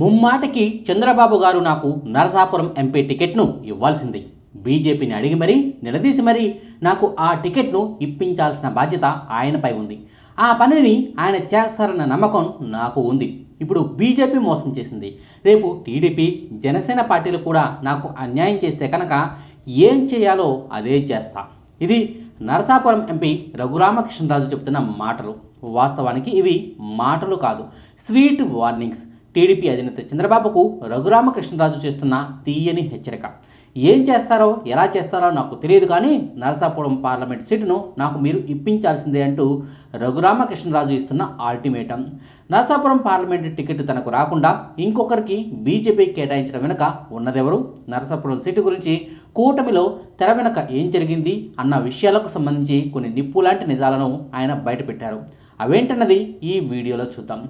ముమ్మాటికి చంద్రబాబు గారు నాకు నరసాపురం ఎంపీ టికెట్ను ఇవ్వాల్సింది. బీజేపీని అడిగి మరీ నిలదీసి మరీ నాకు ఆ టికెట్ను ఇప్పించాల్సిన బాధ్యత ఆయనపై ఉంది. ఆ పనిని ఆయన చేస్తారన్న నమ్మకం నాకు ఉంది. ఇప్పుడు బీజేపీ మోసం చేసింది. రేపు టీడీపీ జనసేన పార్టీలు కూడా నాకు అన్యాయం చేస్తే కనుక ఏం చేయాలో అదే చేస్తా. ఇది నరసాపురం ఎంపీ రఘురామకృష్ణరాజు చెబుతున్న మాటలు. వాస్తవానికి ఇవి మాటలు కాదు స్వీట్ వార్నింగ్స్. టీడీపీ అధినేత చంద్రబాబుకు రఘురామకృష్ణరాజు చేస్తున్న తీయని హెచ్చరిక. ఏం చేస్తారో ఎలా చేస్తారో నాకు తెలియదు కానీ నరసాపురం పార్లమెంట్ సీటును నాకు మీరు ఇప్పించాల్సిందే అంటూ రఘురామకృష్ణరాజు ఇస్తున్న ఆల్టిమేటం నరసాపురం పార్లమెంటు టికెట్ తనకు రాకుండా ఇంకొకరికి బీజేపీ కేటాయించడం వెనుక ఉన్నదెవరు? నరసాపురం సీటు గురించి కూటమిలో తెర వెనుక ఏం జరిగింది అన్న విషయాలకు సంబంధించి కొన్ని నిప్పులాంటి నిజాలను ఆయన బయటపెట్టారు. అవేంటన్నది ఈ వీడియోలో చూద్దాం.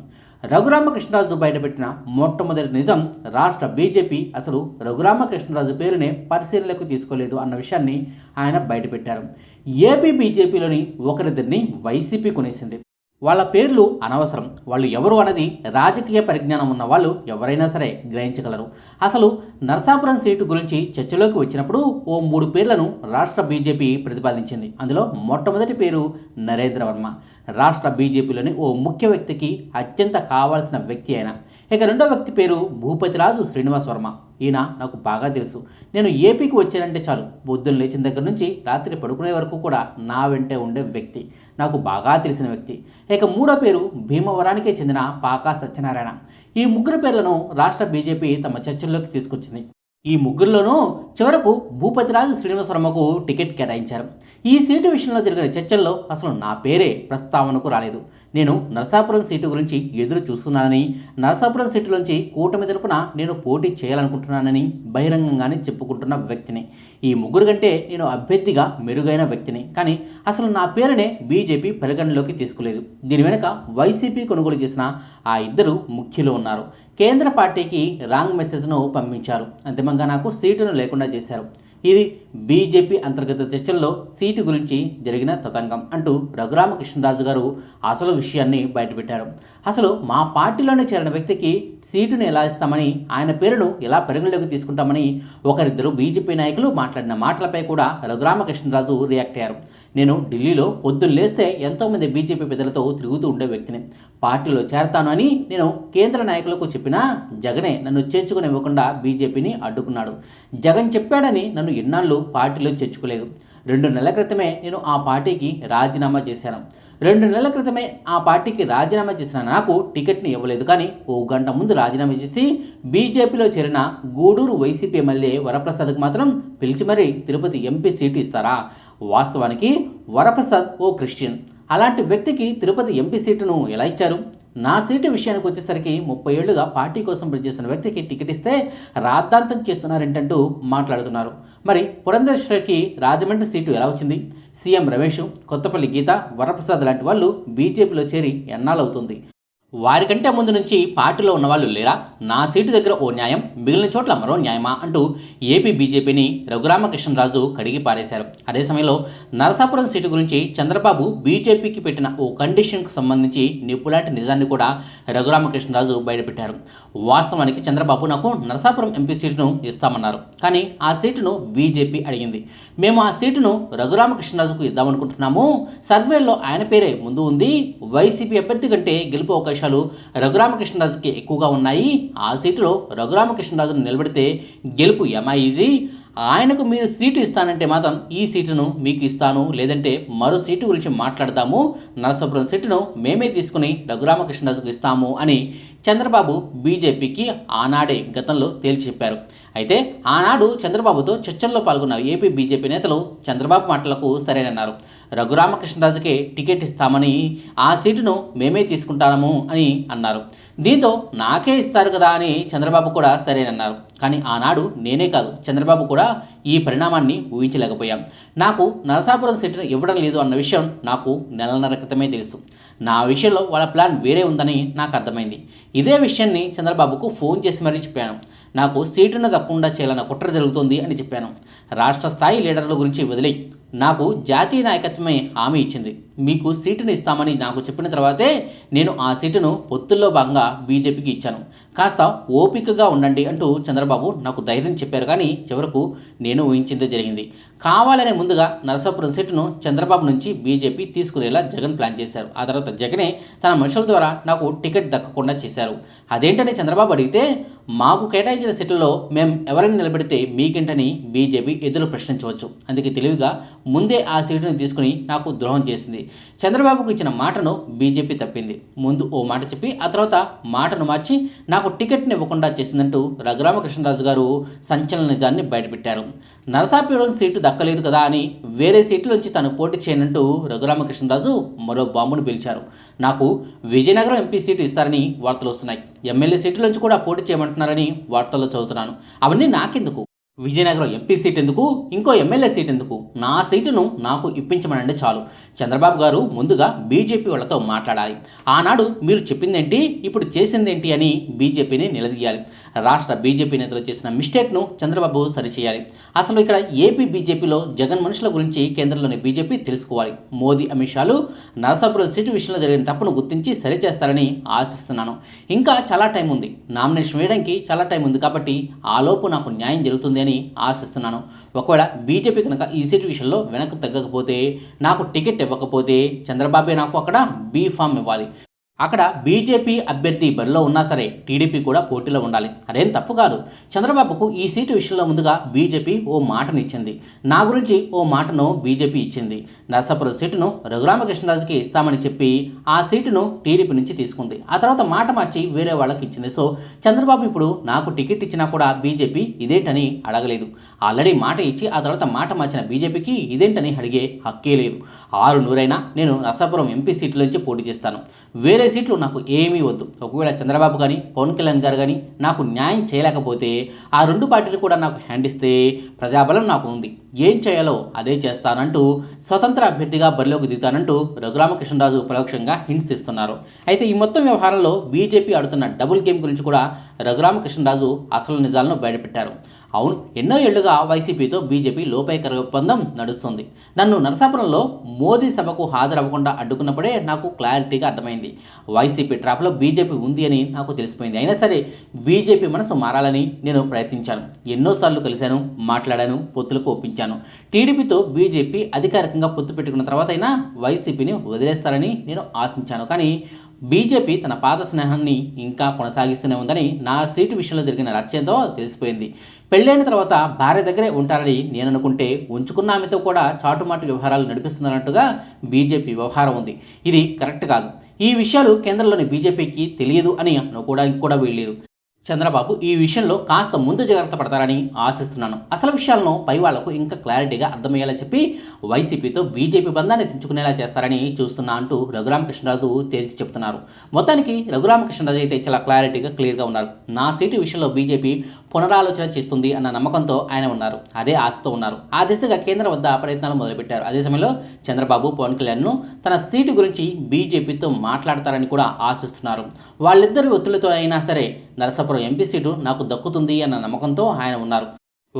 రఘురామకృష్ణరాజు బయటపెట్టిన మొట్టమొదటి నిజం రాష్ట్ర బీజేపీ అసలు రఘురామకృష్ణరాజు పేరునే పరిశీలనకు తీసుకోలేదు అన్న విషయాన్ని ఆయన బయటపెట్టారు ఏపీ బీజేపీలోని ఒకరిద్దరిని వైసీపీ కొనేసింది. వాళ్ళ పేర్లు అనవసరం. వాళ్ళు ఎవరు అన్నది రాజకీయ పరిజ్ఞానం ఉన్న వాళ్ళు ఎవరైనా సరే గ్రహించగలరు. అసలు నర్సాపురం సీటు గురించి చర్చలోకి వచ్చినప్పుడు ఓ మూడు పేర్లను రాష్ట్ర బీజేపీ ప్రతిపాదించింది. అందులో మొట్టమొదటి పేరు నరేంద్ర వర్మ రాష్ట్ర బీజేపీలోని ఓ ముఖ్య వ్యక్తికి అత్యంత కావాల్సిన వ్యక్తి ఆయన ఇక రెండో వ్యక్తి పేరు భూపతిరాజు శ్రీనివాస్ వర్మ ఈయన నాకు బాగా తెలుసు. నేను ఏపీకి వచ్చానంటే చాలు. పొద్దున్న లేచిన దగ్గర నుంచి రాత్రి పడుకునే వరకు కూడా నా వెంటే ఉండే వ్యక్తి. నాకు బాగా తెలిసిన వ్యక్తి. ఇక మూడో పేరు భీమవరానికే చెందిన పాకా సత్యనారాయణ. ఈ ముగ్గురు పేర్లను రాష్ట్ర బీజేపీ తమ చర్చల్లోకి తీసుకొచ్చింది. ఈ ముగ్గురులోనూ చివరకు భూపతిరాజు శ్రీనివాసవర్మకు టికెట్ కేటాయించారు. ఈ సీటు విషయంలో జరిగిన చర్చల్లో అసలు నా పేరే ప్రస్తావనకు రాలేదు. నేను నరసాపురం సీటు గురించి ఎదురు చూస్తున్నానని నరసాపురం సీటు నుంచి కూటమి తరపున నేను పోటీ చేయాలనుకుంటున్నానని బహిరంగంగానే చెప్పుకుంటున్న వ్యక్తిని. ఈ ముగ్గురు కంటే నేను అభ్యర్థిగా మెరుగైన వ్యక్తిని. కానీ అసలు నా పేరునే బీజేపీ పరిగణలోకి తీసుకోలేదు. దీని వెనుక వైసీపీ కొనుగోలు చేసిన ఆ ఇద్దరు ముఖ్యులు ఉన్నారు. కేంద్ర పార్టీకి రాంగ్ మెసేజ్ను పంపించారు. అంతిమంగా నాకు సీటును లేకుండా చేశారు. ఇది బీజేపీ అంతర్గత చర్చల్లో సీటు గురించి జరిగిన తతంగం అంటూ రఘురామకృష్ణరాజు గారు అసలు విషయాన్ని బయటపెట్టారు. అసలు మా పార్టీలోనే చేరిన వ్యక్తికి సీటును ఎలా ఇస్తామని ఆయన పేరును ఎలా పరిగణలోకి తీసుకుంటామని ఒకరిద్దరు బీజేపీ నాయకులు మాట్లాడిన మాటలపై కూడా రఘురామకృష్ణరాజు రియాక్ట్ అయ్యారు. నేను ఢిల్లీలో పొద్దున్న లేస్తే ఎంతోమంది బీజేపీ పెద్దలతో తిరుగుతూ ఉండే వ్యక్తిని. పార్టీలో చేరతాను అని నేను కేంద్ర నాయకులకు చెప్పినా జగనే నన్ను చేర్చుకునివ్వకుండా బీజేపీని అడ్డుకున్నాడు. జగన్ చెప్పాడని నన్ను ఎన్నాళ్ళు పార్టీలో చేర్చుకోలేదు. రెండు నెలల క్రితమే నేను ఆ పార్టీకి రాజీనామా చేశాను. రెండు నెలల క్రితమే ఆ పార్టీకి రాజీనామా చేసిన నాకు టికెట్ని ఇవ్వలేదు. కానీ ఓ గంట ముందు రాజీనామా చేసి బీజేపీలో చేరిన గూడూరు వైసీపీ ఎమ్మెల్యే వరప్రసాద్కి మాత్రం పిలిచి మరీ తిరుపతి ఎంపీ సీటు ఇస్తారా? వాస్తవానికి వరప్రసాద్ ఓ క్రిస్టియన్. అలాంటి వ్యక్తికి తిరుపతి ఎంపీ సీటును ఎలా ఇచ్చారు? నా సీటు విషయానికి వచ్చేసరికి ముప్పై ఏళ్ళుగా పార్టీ కోసం పనిచేస్తున్న వ్యక్తికి టికెట్ ఇస్తే రాద్ధాంతం చేస్తున్నారేంటంటూ మాట్లాడుతున్నారు. మరి పురంధేశ్వరికి రాజమండ్రి సీటు ఎలా వచ్చింది? సీఎం రమేష్ కొత్తపల్లి గీత వరప్రసాద్ లాంటి వాళ్ళు బీజేపీలో చేరి ఎన్నాళ్ళవుతుంది? వారికంటే ముందు నుంచి పార్టీలో ఉన్న వాళ్ళు లేరా? నా సీటు దగ్గర ఓ న్యాయం మిగిలిన చోట్ల మరో న్యాయమా? అంటూ ఏపీ బీజేపీని రఘురామకృష్ణరాజు కడిగి పారేశారు. అదే సమయంలో నరసాపురం సీటు గురించి చంద్రబాబు బీజేపీకి పెట్టిన ఓ కండిషన్కు సంబంధించి నిప్పులాంటి నిజాన్ని కూడా రఘురామకృష్ణరాజు బయటపెట్టారు. వాస్తవానికి చంద్రబాబు నాకు నరసాపురం ఎంపీ సీటును ఇస్తామన్నారు. కానీ ఆ సీటును బీజేపీ అడిగింది. మేము ఆ సీటును రఘురామకృష్ణరాజుకు ఇద్దామనుకుంటున్నాము. సర్వేలో ఆయన పేరే ముందు ఉంది. వైసీపీ అభ్యర్థి కంటే గెలుపు అవకాశాలు రఘురామకృష్ణరాజుకి ఎక్కువగా ఉన్నాయి. ఆ సీటులో రఘురామకృష్ణరాజును నిలబెడితే గెలుపు ఎమా ఆయనకు మీరు సీటు ఇస్తానంటే మాత్రం ఈ సీటును మీకు ఇస్తాను. లేదంటే మరో సీటు గురించి మాట్లాడదాము నరసాపురం సీటును మేమే తీసుకుని రఘురామకృష్ణరాజుకు ఇస్తాము అని చంద్రబాబు బీజేపీకి ఆనాడే గతంలో తేల్చి చెప్పారు. అయితే ఆనాడు చంద్రబాబుతో చర్చల్లో పాల్గొన్న ఏపీ బీజేపీ నేతలు చంద్రబాబు మాటలకు సరేనన్నారు. రఘురామకృష్ణరాజుకే టికెట్ ఇస్తామని ఆ సీటును మేమే తీసుకుంటాము అని అన్నారు. దీంతో నాకే ఇస్తారు కదా అని చంద్రబాబు కూడా సరేనన్నారు. కానీ ఆనాడు నేనే కాదు. చంద్రబాబు కూడా ఈ పరిణామాన్ని ఊహించలేకపోయాం. నాకు నరసాపురం సీటును ఇవ్వడం లేదు అన్న విషయం నాకు నెలన్నర క్రితమే తెలుసు. నా విషయంలో వాళ్ళ ప్లాన్ వేరే ఉందని నాకు అర్థమైంది. ఇదే విషయాన్ని చంద్రబాబుకు ఫోన్ చేసి మరీ చెప్పాను. నాకు సీటును తప్పకుండా చేయాలన్న కుట్ర జరుగుతుంది అని చెప్పాను. రాష్ట్ర స్థాయి లీడర్ల గురించి వదిలే నాకు జాతీయ నాయకత్వమే హామీ ఇచ్చింది. మీకు సీటును ఇస్తామని నాకు చెప్పిన తర్వాతే నేను ఆ సీటును పొత్తుల్లో భాగంగా బీజేపీకి ఇచ్చాను. కాస్త ఓపికగా ఉండండి అంటూ చంద్రబాబు నాకు ధైర్యం చెప్పారు కానీ చివరకు నేను ఊహించిందే జరిగింది. కావాలనే ముందుగా నరసాపురం సీటును చంద్రబాబు నుంచి బీజేపీ తీసుకునేలా జగన్ ప్లాన్ చేశారు. ఆ తర్వాత జగనే తన మనుషుల ద్వారా నాకు టికెట్ దక్కకుండా చేశారు. అదేంటని చంద్రబాబు అడిగితే మాకు కేటాయించిన సీట్లలో మేము ఎవరిని నిలబెడితే మీకేంటని బీజేపీ ఎదురు ప్రశ్నించవచ్చు. అందుకే తెలివిగా ముందే ఆ సీటుని తీసుకుని నాకు ద్రోహం చేసింది. చంద్రబాబుకు ఇచ్చిన మాటను బీజేపీ తప్పింది. ముందు ఓ మాట చెప్పి ఆ తర్వాత మాటను మార్చి నాకు టికెట్ని ఇవ్వకుండా చేసిందంటూ రఘురామకృష్ణరాజు గారు సంచలన నిజాన్ని బయటపెట్టారు. నరసాపురం సీటు దక్కలేదు కదా అని వేరే సీట్ల నుంచి తను పోటీ చేయనంటూ రఘురామకృష్ణరాజు మరో బాంబును పిలిచారు. నాకు విజయనగరం ఎంపీ సీటు ఇస్తారని వార్తలు వస్తున్నాయి. ఎమ్మెల్యే సీట్ల నుంచి కూడా పోటీ చేయమంటున్నారని వార్తల్లో చదువుతున్నాను. అవన్నీ నాకెందుకు? విజయనగరం ఎంపీ సీట్ ఎందుకు? ఇంకో ఎమ్మెల్యే సీట్ ఎందుకు? నా సీటును నాకు ఇప్పించమనండి చాలు. చంద్రబాబు గారు ముందుగా బీజేపీ వాళ్ళతో మాట్లాడాలి. ఆనాడు మీరు చెప్పిందేంటి? ఇప్పుడు చేసిందేంటి అని బీజేపీని నిలదీయాలి. రాష్ట్ర బీజేపీ నేతలు చేసిన మిస్టేక్ను చంద్రబాబు సరిచేయాలి. అసలు ఇక్కడ ఏపీ బీజేపీలో జగన్ మనుషుల గురించి కేంద్రంలోని బీజేపీ తెలుసుకోవాలి. మోదీ అమిత్ షాలు నరసాపురం సీటు విషయంలో జరిగిన తప్పును గుర్తించి సరిచేస్తారని ఆశిస్తున్నాను. ఇంకా చాలా టైం ఉంది. నామినేషన్ వేయడానికి చాలా టైం ఉంది కాబట్టి ఆలోపు నాకు న్యాయం జరుగుతుంది అని ఆశిస్తున్నాను. ఒకవేళ బీజేపీ కనుక ఈ సీటు విషయంలో వెనక్కి తగ్గకపోతే నాకు టికెట్ ఇవ్వకపోతే చంద్రబాబే నాకు అక్కడ బీ ఫామ్ ఇవ్వాలి. అక్కడ బీజేపీ అభ్యర్థి బరిలో ఉన్నా సరే టీడీపీ కూడా పోటీలో ఉండాలి. అదేం తప్పు కాదు. చంద్రబాబుకు ఈ సీటు విషయంలో ముందుగా బీజేపీ ఓ మాటనిచ్చింది. నా గురించి ఓ మాటను బీజేపీ ఇచ్చింది. నరసాపురం సీటును రఘురామకృష్ణరాజుకి ఇస్తామని చెప్పి ఆ సీటును టీడీపీ నుంచి తీసుకుంది. ఆ తర్వాత మాట మార్చి వేరే వాళ్ళకి ఇచ్చింది. సో చంద్రబాబు ఇప్పుడు నాకు టికెట్ ఇచ్చినా కూడా బీజేపీ ఇదేంటని అడగలేదు. ఆల్రెడీ మాట ఇచ్చి ఆ తర్వాత మాట మార్చిన బీజేపీకి ఇదేంటని అడిగే హక్కే లేదు. ఆరు నూరైనా నేను నరసాపురం ఎంపీ సీట్ల నుంచి పోటీ చేస్తాను. వేరే సీట్లు నాకు ఏమీ వద్దు. ఒకవేళ చంద్రబాబు కానీ పవన్ కళ్యాణ్ గారు కానీ నాకు న్యాయం చేయలేకపోతే ఆ రెండు పార్టీలు కూడా నాకు హ్యాండ్ ఇస్తే ప్రజాబలం నాకు ఉంది. ఏం చేయాలో అదే చేస్తానంటూ స్వతంత్ర అభ్యర్థిగా బరిలోకి దిగుతానంటూ రఘురామకృష్ణరాజు పరోక్షంగా హింట్స్ ఇస్తున్నారు. అయితే ఈ మొత్తం వ్యవహారంలో బీజేపీ ఆడుతున్న డబుల్ గేమ్ గురించి కూడా రఘురామకృష్ణరాజు అసలు నిజాలను బయటపెట్టారు. అవును ఎన్నో ఏళ్ళుగా వైసీపీతో బీజేపీ లోపేకర ఒప్పందం నడుస్తుంది. నన్ను నరసాపురంలో మోదీ సభకు హాజరవ్వకుండా అడ్డుకున్నప్పుడే నాకు క్లారిటీగా అర్థమైంది. వైసీపీ ట్రాప్లో బీజేపీ ఉంది అని నాకు తెలిసిపోయింది. అయినా సరే బీజేపీ మనసు మారాలని నేను ప్రయత్నించాను. ఎన్నోసార్లు కలిశాను మాట్లాడాను పొత్తులకు ఒప్పించాను. టీడీపీతో బీజేపీ అధికారికంగా పొత్తు పెట్టుకున్న తర్వాత అయినా వైసీపీని వదిలేస్తారని నేను ఆశించాను. కానీ బీజేపీ తన పాత స్నేహాన్ని ఇంకా కొనసాగిస్తూనే ఉందని నా సీటు విషయంలో జరిగిన రచ్చతో తెలిసిపోయింది. పెళ్ళైన తర్వాత భార్య దగ్గరే ఉంటారని నేను అనుకుంటే ఉంచుకున్న ఆమెతో కూడా చాటుమాటు వ్యవహారాలు నడిపిస్తున్నట్టుగా బీజేపీ వ్యవహారం ఉంది. ఇది కరెక్ట్ కాదు. ఈ విషయాలు కేంద్రంలోని బీజేపీకి తెలియదు అని అనుకోవడానికి కూడా వీల్లేదు. చంద్రబాబు ఈ విషయంలో కాస్త ముందు జాగ్రత్త పడతారని ఆశిస్తున్నాను. అసలు విషయాలను పై వాళ్ళకు ఇంకా క్లారిటీగా అర్థమయ్యేలా చెప్పి వైసీపీతో బీజేపీ బంధాన్ని తెంచుకునేలా చేస్తారని చూస్తున్నా అంటూ రఘురామకృష్ణరాజు తేల్చి చెప్తున్నారు మొత్తానికి రఘురామకృష్ణరాజు అయితే చాలా క్లారిటీగా క్లియర్గా ఉన్నారు. నా సీటు విషయంలో బీజేపీ పునరాలోచన చేస్తుంది అన్న నమ్మకంతో ఆయన ఉన్నారు. అదే ఆశతో ఉన్నారు. ఆ దిశగా కేంద్రం వద్ద ప్రయత్నాలు మొదలుపెట్టారు. అదే సమయంలో చంద్రబాబు పవన్ కళ్యాణ్ను తన సీటు గురించి బీజేపీతో మాట్లాడతారని కూడా ఆశిస్తున్నారు. వాళ్ళిద్దరి ఒత్తిడితో అయినా సరే నరసాపురం ఎంపీ సీటు నాకు దక్కుతుంది అన్న నమ్మకంతో ఆయన ఉన్నారు.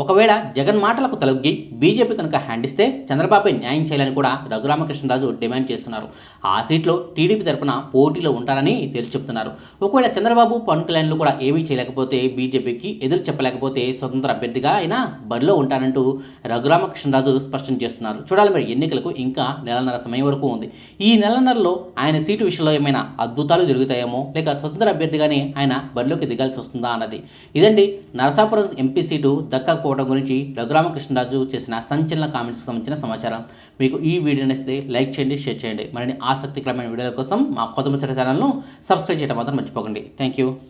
ఒకవేళ జగన్ మాటలకు తలొగ్గి బీజేపీ కనుక హ్యాండ్ ఇస్తే న్యాయం చేయాలని కూడా రఘురామకృష్ణరాజు డిమాండ్ చేస్తున్నారు. ఆ సీట్లో టీడీపీ తరపున పోటీలో ఉంటారని తేల్చి చెప్తున్నారు. ఒకవేళ చంద్రబాబు పవన్ కళ్యాణ్లు కూడా ఏమీ చేయలేకపోతే బీజేపీకి ఎదురు చెప్పలేకపోతే స్వతంత్ర అభ్యర్థిగా అయినా బరిలో ఉంటానంటూ రఘురామకృష్ణరాజు స్పష్టం చేస్తున్నారు. చూడాలి మరి ఎన్నికలకు ఇంకా నెలన్నర సమయం వరకు ఉంది. ఈ నెలన్నరలో ఆయన సీటు విషయంలో ఏమైనా అద్భుతాలు జరుగుతాయేమో లేక స్వతంత్ర అభ్యర్థిగానే ఆయన బరిలోకి దిగాల్సి వస్తుందా అన్నది. ఇదండి నరసాపురం ఎంపీ సీటు దక్క పోవడం గురించి రఘురామకృష్ణరాజు చేసిన సంచలన కామెంట్స్కి సంబంధించిన సమాచారం. మీకు ఈ వీడియో నచ్చితే లైక్ చేయండి షేర్ చేయండి. మరిన్ని ఆసక్తికరమైన వీడియోల కోసం మా కొత్త ముచ్చట ఛానల్ను సబ్స్క్రైబ్ చేయడం మాత్రం మర్చిపోకండి. Thank you